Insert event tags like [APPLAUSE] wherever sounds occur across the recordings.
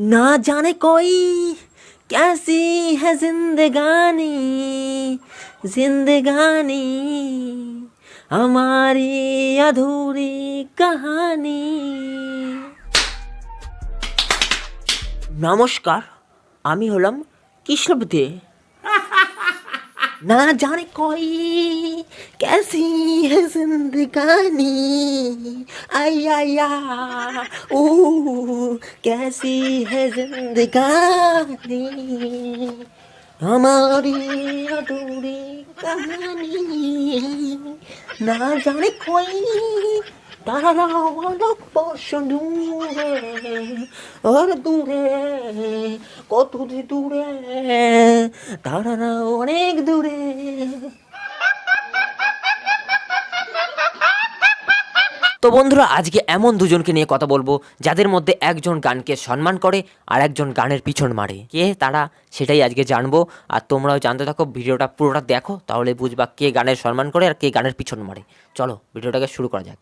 ना जाने कोई कैसी है जिंदगानी जिंदगानी हमारी अधूरी कहानी নমস্কার আমি হলাম কৃষ্ণপতি না জানে কই কেসি হে জিন্দগানি আয়া আয়া ও কেসি হে জিন্দগানি আমারি আদুরি কাহানি না জানে কই বর্ষ দূরে আর অনেক দূরে তো বন্ধুরা, আজকে এমন দুজনকে নিয়ে কথা বলব যাদের মধ্যে একজন গানকে সম্মান করে আর একজন গানের পিছন মারে। কে, তারা, সেটাই আজকে জানব। আর তোমরাও জানতে থাকো, ভিডিওটা পুরোটা দেখো, তাহলে বুঝবা কে গানের সম্মান করে আর কে গানের পিছন মারে। চলো, ভিডিওটাকে শুরু করা যাক।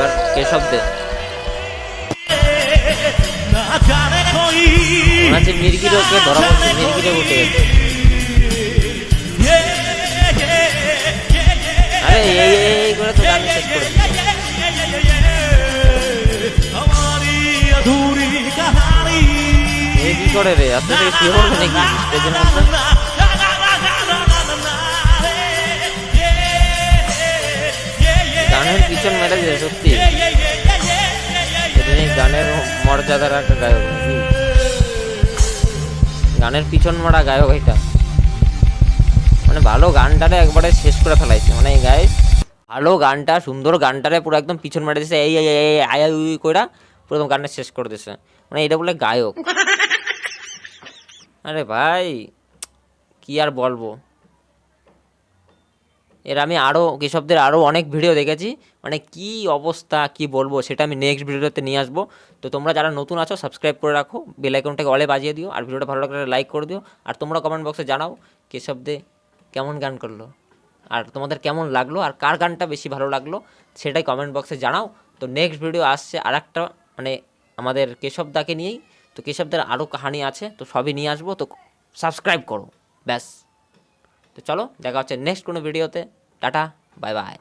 এবার কেশব দে? হচ্ছে মির্গির ওকে ধরা পড়ছে উঠে আরে এই এই করে তো গান শেষ করে কি করে রে? থেকে কি হবে নাকি? স্টেজের মধ্যে? গানের পিছন মেরে যায় সত্যি। গানের মর্যাদার একটা গায়ক গানের পিছন মারা গায়ক এটা। মানে ভালো গানটারে একবারে শেষ করে ফেলাইছে মানে এই গায়ে ভালো গানটা সুন্দর গানটারে পুরো একদম পিছন মেরে দিছে এই আয়া উই কইরা পুরো একদম গানটা শেষ করে দিছে মানে এটা বলে গায়ক। [LAUGHS] আরে ভাই কি আর বলব? এর আমি আরও কৃষকদের আরও অনেক ভিডিও দেখেছি। মানে কি অবস্থা, কি বলব, সেটা আমি নেক্সট ভিডিওতে নিয়ে আসব। তো তোমরা যারা নতুন আছো সাবস্ক্রাইব করে রাখো। বেল আইকনটাকে অলে বাজিয়ে দিও। আর ভিডিওটা ভালো লাগলে লাইক করে দিও। আর তোমরা কমেন্ট বক্সে জানাও কেশবদে কেমন গান করল। আর তোমাদের কেমন লাগল, আর কার গানটা বেশি ভালো লাগল, সেটাই কমেন্ট বক্সে জানাও। তো নেক্সট ভিডিও আসছে আর একটা মানে আমাদের কেশবদাকে নিয়েই। তো কেশবদের আরও কাহানি আছে, তো সবই নিয়ে আসব। তো সাবস্ক্রাইব করো। ব্যাস। তো চলো দেখা হচ্ছে নেক্সট কোনো ভিডিওতে টাটা বাই বাই